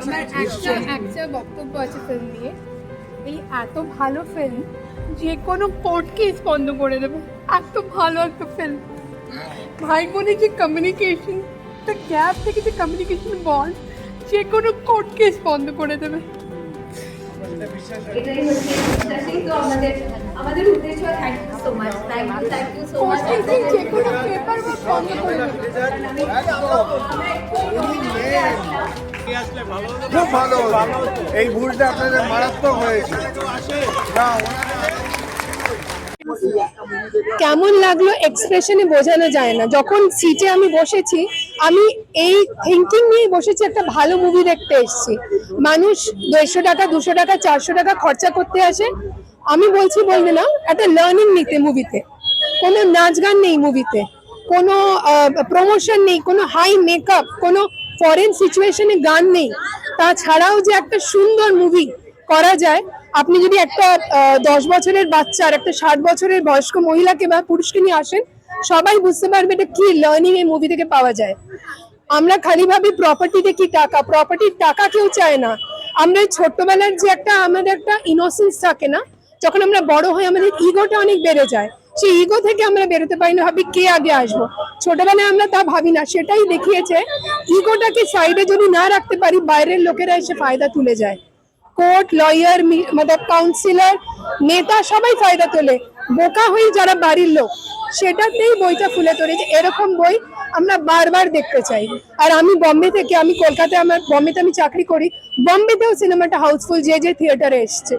আমার একটা একটা বক্তব্য আছে ফিল্ম নিয়ে। এই এত ভালো ফিল্ম যে কোনো কোর্টকে বন্ধ করে দেবে। এত ভালো একটা ফিল্ম ভাই বোনের যে কমিউনিকেশন একটা গ্যাপ থেকে যে কমিউনিকেশন বন্ড যে কোনো কোর্ট কেস বন্ধ করে দেবে। তো আমাদের উদ্দেশ্য thank you so much thank you thank you so much যে কোনো পেপার বন্ধ করে দেবে। খুব ভালো এই ভুলটা আপনাদের মারাত্মক হয়েছে। না, কেমন লাগল এক্সপ্রেশনে বোঝানো যায় না। যখন সিটে আমি বসেছি আমি এই থিঙ্কিং নিয়ে বসেছি একটা ভালো মুভি দেখতে এসেছি। মানুষ দেড়শো টাকা দুশো টাকা চারশো টাকা খরচা করতে আসে। আমি বলছি বলবে না একটা লার্নিং নিতে মুভিতে কোনো নাচ গান নেই মুভিতে কোনো প্রমোশন নেই কোনো হাই মেকআপ কোনো ফরেন সিচুয়েশনে গান নেই, তাছাড়াও যে একটা সুন্দর মুভি করা যায়, আপনি যদি একটা দশ বছরের বাচ্চা আর একটা ষাট বছরের বয়স্ক মহিলাকে বা পুরুষকে নিয়ে আসেন, সবাই বুঝতে পারবে এটা কি লার্নিং এই মুভি থেকে পাওয়া যায়। আমরা খালি ভাবি প্রপার্টিতে কি টাকা প্রপার্টির টাকা কেউ চায় না। আমরা ছোট্টবেলার যে একটা, আমাদের একটা ইনোসেন্স থাকে না, যখন আমরা বড় হই আমাদের ইগোটা অনেক বেড়ে যায়। সেই ইগো থেকে আমরা বেরোতে পারি না, ভাবি কে আগে আসব? ছোটবেলায় আমরা তা ভাবি না, সেটাই দেখিয়েছে ইগোটাকে সাইডে যদি না রাখতে পারি, বাইরের লোকেরা এসে ফায়দা তুলে যায়। কোর্ট লয়ার মতলব কাউন্সিলর নেতা সবাই ফায়দা তোলে। বোকা হয়ে যারা বাড়ির লোক, সেটাতেই বইটা ফুলে ধরেছে এরকম বই আমরা বারবার দেখতে চাই। আর আমি বম্বে থেকে, আমি কলকাতায় আমার, বম্বেতে আমি চাকরি করি, বম্বেতেও সিনেমাটা হাউসফুল যে যে থিয়েটারে এসছে।